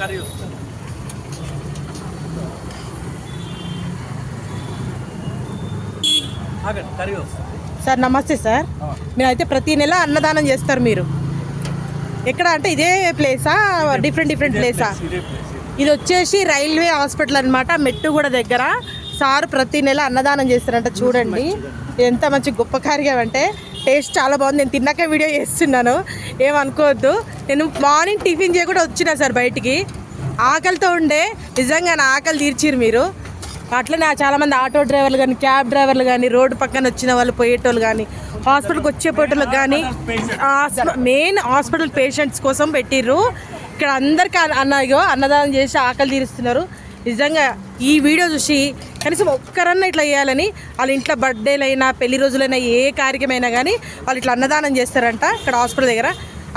Curry వస్తుంది. ఆగండి curry వస్తుంది. సార్ నమస్తే సార్. మీరైతే ప్రతి నెల అన్నదానం చేస్తారు మీరు. ఎక్కడ అంటే ఇదే ప్లేసా? Different different ప్లేసా? ఇదే ప్లేస్ ఇది వచ్చేసి రైల్వే హాస్పిటల్ అనమాట మెట్టుగూడ దగ్గర. సార్ ప్రతి నెల అన్నదానం చేస్తారంట చూడండి. ఎంత మంచి గొప్ప కార్యం అంటే టేస్ట్ చాలా బాగుంది. నేను తిన్నాకే వీడియో చేస్తున్నాను. ఏమనుకోవద్దు. నేను మార్నింగ్ టిఫిన్ చేయకుండా వచ్చిన సార్ బయటికి. ఆకలితో ఉండే. నిజంగా నా ఆకలి తీర్చిరు మీరు. అట్లనే చాలామంది ఆటో డ్రైవర్లు కానీ క్యాబ్ డ్రైవర్లు కానీ రోడ్డు పక్కన వచ్చిన వాళ్ళు పోయేటోళ్ళు కానీ హాస్పిటల్కి వచ్చే పోయేటోళ్ళకి కానీ మెయిన్ హాస్పిటల్ పేషెంట్స్ కోసం పెట్టిర్రు. ఇక్కడ అందరికీ అన్నయ్యో అన్నదానం చేసి ఆకలి తీరుస్తున్నారు. నిజంగా ఈ వీడియో చూసి కనీసం ఒక్కరన్నా ఇట్లా చేయాలని వాళ్ళ ఇంట్లో బర్త్డేలైనా పెళ్ళి రోజులైనా ఏ కార్యక్రమైనా కానీ వాళ్ళు ఇట్లా అన్నదానం చేస్తారంట ఇక్కడ హాస్పిటల్ దగ్గర.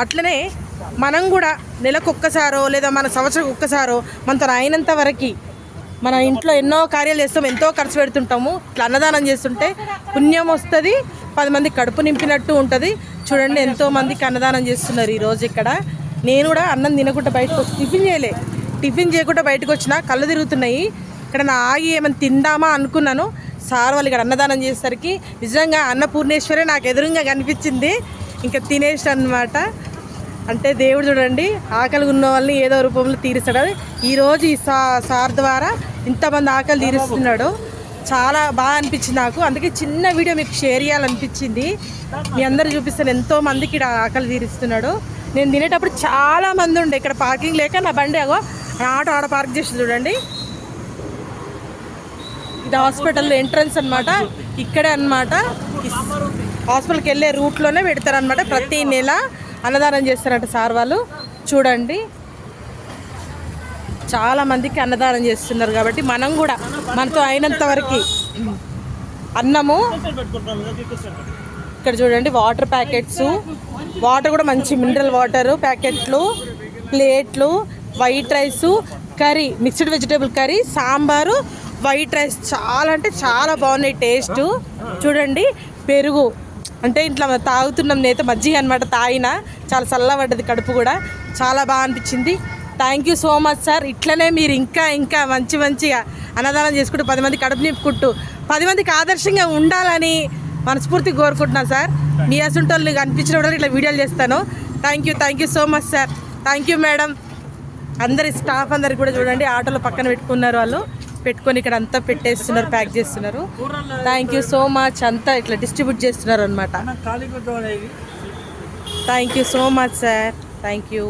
అట్లనే మనం కూడా నెలకు ఒక్కసారో లేదా మన సంవత్సరం ఒక్కసారో మనతో అయినంత వరకు మన ఇంట్లో ఎన్నో కార్యాలు చేస్తాం ఎంతో ఖర్చు పెడుతుంటాము. ఇట్లా అన్నదానం చేస్తుంటే పుణ్యం వస్తుంది పది మంది కడుపు నింపినట్టు ఉంటుంది. చూడండి ఎంతో మందికి అన్నదానం చేస్తున్నారు ఈరోజు ఇక్కడ. నేను కూడా అన్నం తినకుండా బయటకు వచ్చి టిఫిన్ చేయలే. టిఫిన్ చేయకుండా బయటకు వచ్చిన కళ్ళు తిరుగుతున్నాయి. ఇక్కడ నా ఆగి ఏమైనా తిందామా అనుకున్నాను. సార్ వాళ్ళు ఇక్కడ అన్నదానం చేసేసరికి నిజంగా అన్నపూర్ణేశ్వరే నాకు ఎదురుగా కనిపించింది. ఇంకా తినేసి అనమాట అంటే దేవుడు చూడండి ఆకలి ఉన్న వాళ్ళని ఏదో రూపంలో తీరుస్తాడు. ఈరోజు ఈ సా సార్ ద్వారా ఇంతమంది ఆకలి తీరుస్తున్నాడు. చాలా బాగా అనిపించింది నాకు. అందుకే చిన్న వీడియో మీకు షేర్ చేయాలనిపించింది. మీ అందరు చూపిస్తాను ఎంతో మందికి ఇక్కడ ఆకలి తీరుస్తున్నాడు. నేను తినేటప్పుడు చాలా మంది ఉండే. ఇక్కడ పార్కింగ్ లేక నా బండి అగో ఆటో ఆడ పార్క్ చేసి చూడండి. ఇది హాస్పిటల్ ఎంట్రన్స్ అన్నమాట. ఇక్కడే అన్నమాట. హాస్పిటల్కి వెళ్ళే రూట్లోనే పెడతారనమాట ప్రతి నెల అన్నదానం చేస్తారంట సార్ వాళ్ళు. చూడండి. చాలా మందికి అన్నదానం చేస్తున్నారు కాబట్టి మనం కూడా మనతో అయినంత వరకు అన్నము. ఇక్కడ చూడండి వాటర్ ప్యాకెట్స్. వాటర్ కూడా మంచి మినరల్ వాటర్ ప్యాకెట్లు ప్లేట్లు white rice curry mixed vegetable curry sambar white rice చాలా అంటే చాలా బాగున్నాయి టేస్ట్. చూడండి పెరుగు. అంటే ఇట్లా తాగుతున్నాం నేత మజ్జిగ అనమాట తాగిన. చాలా చల్లబడ్డది కడుపు కూడా. చాలా బాగా అనిపించింది. Thank you so much sir ఇట్లనే మీరు ఇంకా ఇంకా మంచి మంచిగా అన్నదానం చేసుకుంటూ పది మంది కడుపు నింపుకుంటూ పది మందికి ఆదర్శంగా ఉండాలని మనస్ఫూర్తి కోరుకుంటున్నాను సార్ మీ అసంటోళ్ళు కనిపించిన కూడా ఇట్లా వీడియోలు చేస్తాను. Thank you thank you so much sir thank you madam అందరి స్టాఫ్ అందరికి కూడా చూడండి ఆటోలో పక్కన పెట్టుకున్నారు వాళ్ళు. పెట్టుకొని ఇక్కడ అంతా పెట్టేస్తున్నారు ప్యాక్ చేస్తున్నారు. థ్యాంక్ యూ సో మచ్ అంతా ఇట్లా డిస్ట్రిబ్యూట్ చేస్తున్నారు అనమాట thank you so much sir thank you